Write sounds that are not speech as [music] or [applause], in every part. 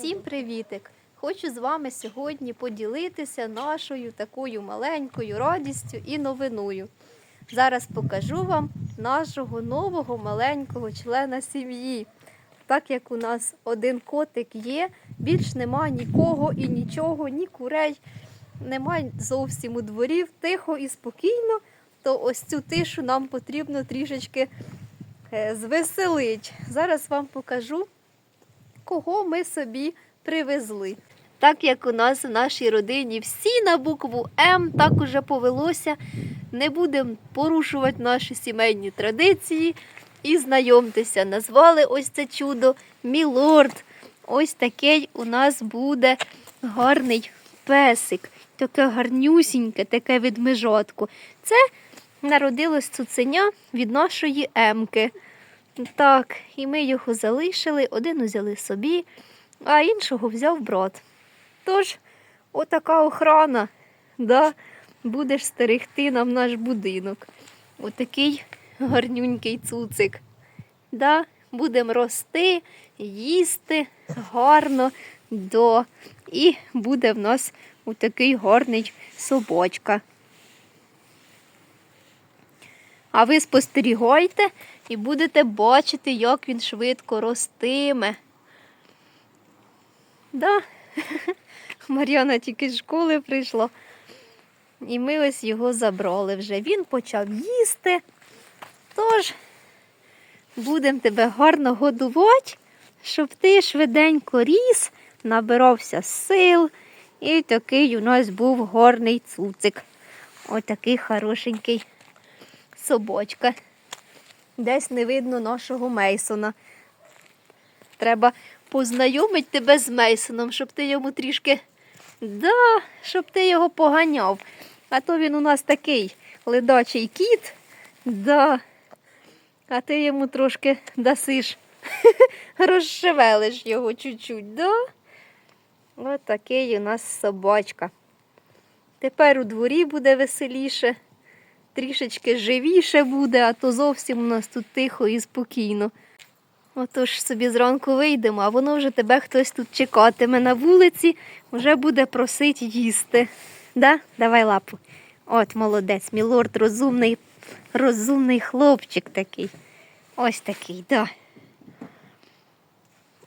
Всім привітик! Хочу з вами сьогодні поділитися нашою такою маленькою радістю і новиною. Зараз покажу вам нашого нового маленького члена сім'ї. Так як у нас один котик є, більш нема нікого і нічого, ні курей, нема зовсім у дворів, тихо і спокійно, то ось цю тишу нам потрібно трішечки е, звеселить. Зараз вам покажу, кого ми собі привезли. Так як у нас в нашій родині всі на букву М, так уже повелося. Не будемо порушувати наші сімейні традиції. І знайомтеся, назвали ось це чудо Мілорд. Ось такий у нас буде гарний песик. Таке гарнюсіньке, таке відмежотку. Це народилось цуценя від нашої Емки. Так, і ми його залишили, один узяли собі, а іншого взяв брат. Тож, отака охрана, да, будеш стерегти нам наш будинок. Отакий гарнюнький цуцик. Да, будемо рости, їсти гарно, да, і буде в нас отакий гарний собачка. А ви спостерігайте і будете бачити, як він швидко ростиме. Да. [laughs] Мар'яна тільки з школи прийшла. І ми ось його забрали вже. Він почав їсти. Тож будемо тебе гарно годувати, щоб ти швиденько ріс, набирався сил. І такий у нас був гарний цуцик. Ось такий хорошенький собачка. Десь не видно нашого Мейсона. Треба познайомити тебе з Мейсоном, щоб ти йому трішки. Да, щоб ти його поганяв. А то він у нас такий ледачий кіт. Да. А ти йому трошки дасиш, [laughs] розшевелиш його чуть-чуть, да? Ось у нас собачка. Тепер у дворі буде веселіше, трішечки живіше буде, а то зовсім у нас тут тихо і спокійно. Отож собі зранку вийдемо, а воно вже тебе хтось тут чекатиме на вулиці, вже буде просить їсти. Да? Давай лапу. От молодець, мілорд розумний, розумний хлопчик такий. Ось такий, да.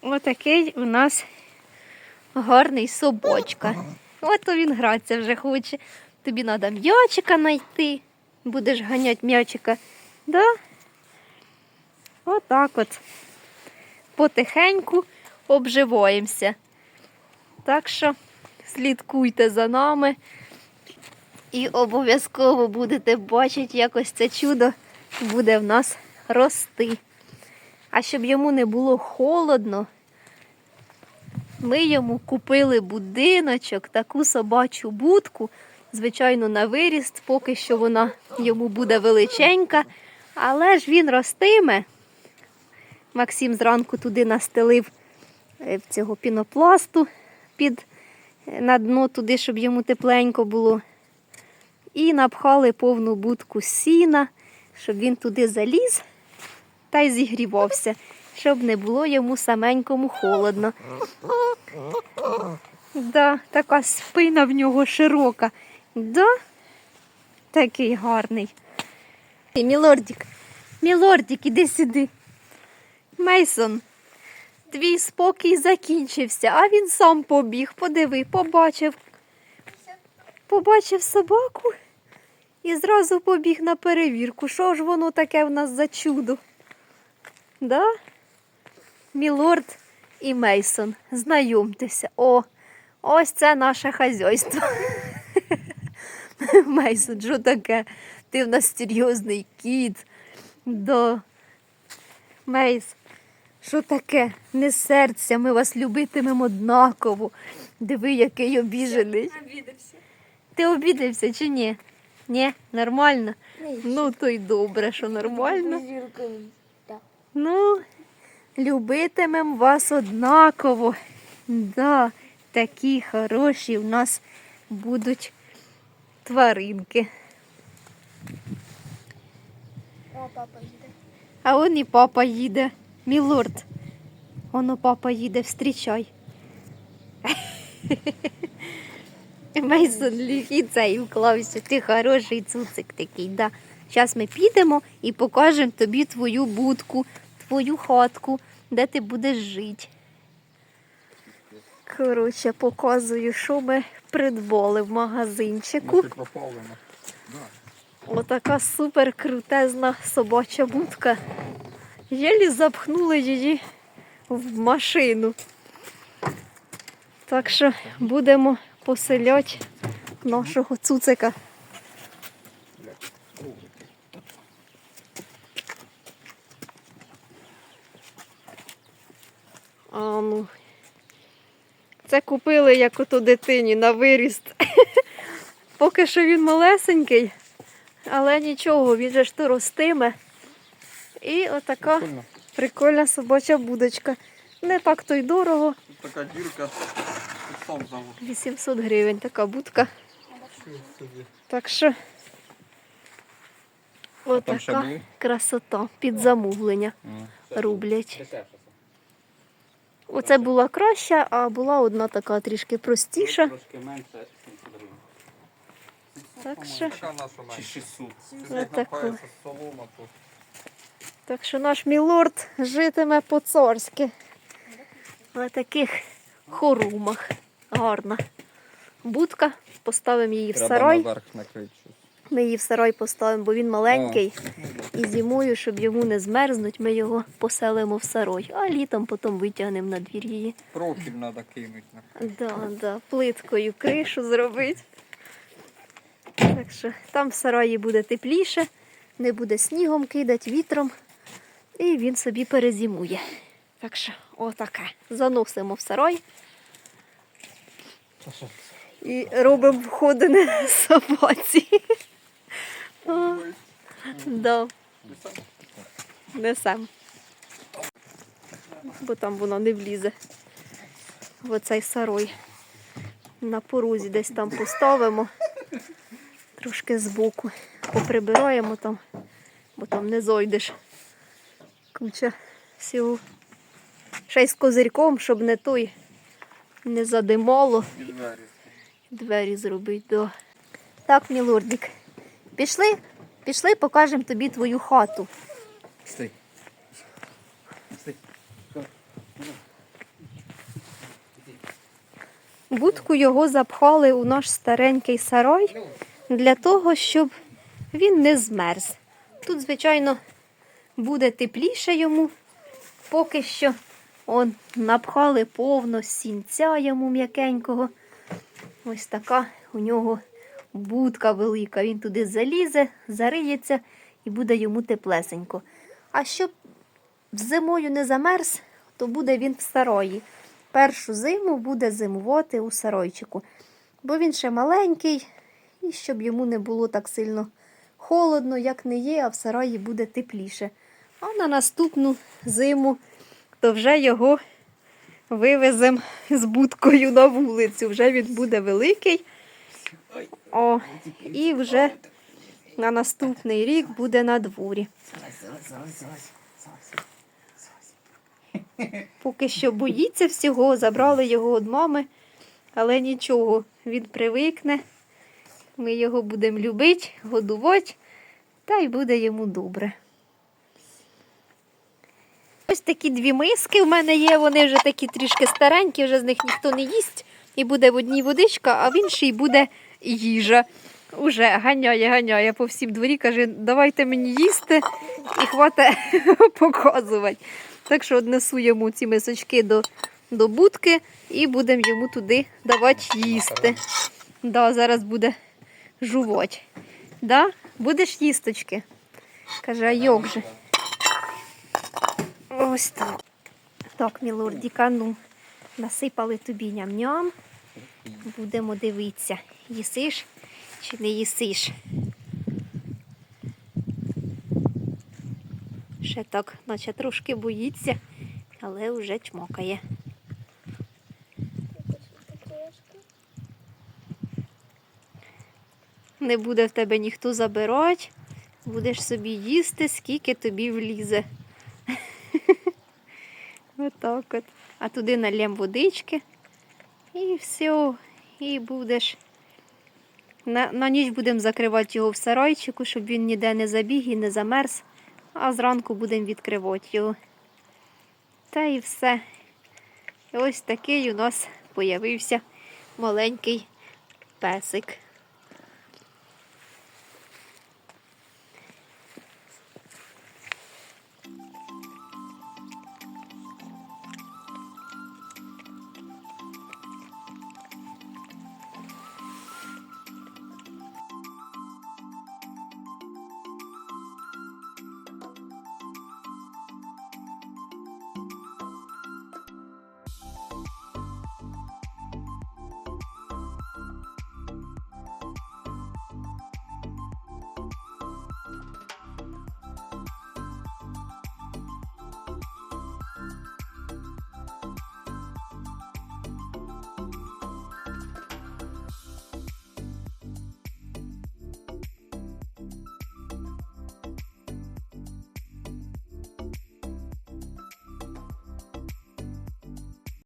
Отакий у нас гарний собачка. От він гратися вже хоче. Тобі треба м'ячика знайти. Будеш ганяти м'ячика. Да? Отак от. Потихеньку обживаємося. Так що слідкуйте за нами і обов'язково будете бачити, як ось це чудо буде в нас рости. А щоб йому не було холодно, ми йому купили будиночок, таку собачу будку. Звичайно, на виріст, поки що вона йому буде величенька, але ж він ростиме. Максим зранку туди настелив е, цього пінопласту під е, на дно туди, щоб йому тепленько було. І напхали повну будку сіна, щоб він туди заліз та й зігрівався, щоб не було йому саменькому холодно. Да, така спина в нього широка. Да? Такий гарний. Мілордік, Мілордік, іди сюди. Мейсон, твій спокій закінчився, а він сам побіг, подиви, побачив. Побачив собаку і зразу побіг на перевірку. Що ж воно таке в нас за чудо? Да? Мілорд і Мейсон, знайомтеся. О, ось це наше хазяйство. [laughs] Мейсон, що таке? Ти в нас серйозний кіт. Да. Мейс, що таке? Не серця, ми вас любитимемо однаково. Диви, який обіжений. Обідався. Ти обідався чи ні? Ні, нормально? Ну, то й добре, що нормально. Ну, любитимем вас однаково. Да, такі хороші в нас будуть тваринки. О, папа їде. А он і папа їде. Мілорд. Оно папа їде, встрічай. [laughs] Мейсон і вклався. Ти хороший цуцик такий. Да. Зараз ми підемо і покажемо тобі твою будку, твою хатку, де ти будеш жити. Коротше, показую, що ми придбали в магазинчику. Отака супер крутезна собача будка. Єлі запхнули її в машину. Так що будемо поселяти нашого цуцика. А ну. Це купили як ото дитині на виріст. [laughs] Поки що він малесенький, але нічого, він же ж то ростиме. І отака Прикольно. прикольна собача будочка. Не так то й дорого. Тут така дірка. Сам завод. 800 гривень така будка. Так що отака красота під замовлення рублять. Оце була краща, а була одна така трішки простіша. Трошки менше, Так що, Чи 600. Ти як Отаку. напається солома, так що наш мілорд житиме по-царськи. На таких хорумах. Гарна будка. Поставимо її в треба сарай. наверх накрити щось. Ми її в сарай поставимо, бо він маленький. І зимою, щоб йому не змерзнуть, ми його поселимо в сарай. А літом потім витягнемо на двір її. Профіль треба кинути. на- Да, да, плиткою кришу зробити. Так що там в сараї буде тепліше, не буде снігом кидати, вітром. І він собі перезимує. Так що, отаке. Заносимо в сарай. І робимо входини собаці. О, Да. Несем. Бо там воно не влізе в оцей сарой. На порозі десь там поставимо. Трошки збоку. Поприбираємо там, бо там не зойдеш. Куча всього. Ще й з козирьком, щоб не той не задимало. І двері. Двері зробити. Да. Так, мілордик. Пішли, пішли, покажемо тобі твою хату. Стій. Стій. Будку його запхали у наш старенький сарай для того, щоб він не змерз. Тут, звичайно, буде тепліше йому. Поки що он напхали повно сінця йому м'якенького. Ось така у нього будка велика. Він туди залізе, зариється і буде йому теплесенько. А щоб зимою не замерз, то буде він в сараї. Першу зиму буде зимувати у сарайчику, бо він ще маленький, і щоб йому не було так сильно холодно, як не є, а в сараї буде тепліше. А на наступну зиму то вже його вивеземо з будкою на вулицю. Вже він буде великий. О, і вже на наступний рік буде на дворі. Поки що боїться всього, забрали його від мами, але нічого, він привикне. Ми його будемо любити, годувати, та й буде йому добре. Ось такі дві миски в мене є, вони вже такі трішки старенькі, вже з них ніхто не їсть. І буде в одній водичка, а в іншій буде їжа. Уже ганяє, ганяє по всім дворі, каже, давайте мені їсти і хватить [laughs] показувати. Так що однесу йому ці мисочки до, до будки і будемо йому туди давати їсти. Да, зараз буде жувати. Да? Будеш їсточки? Каже, а як же? Ось так. Так, мілордіка, ну, насипали тобі ням-ням. Будемо дивитися, їсиш чи не їсиш. Ще так, наче трошки боїться, але вже чмокає. Не буде в тебе ніхто забирати, будеш собі їсти, скільки тобі влізе. [laughs] Отак от. А туди налєм водички І все, і будеш. На, на ніч будемо закривати його в сарайчику, щоб він ніде не забіг і не замерз. А зранку будемо відкривати його. Та і все. І ось такий у нас появився маленький песик.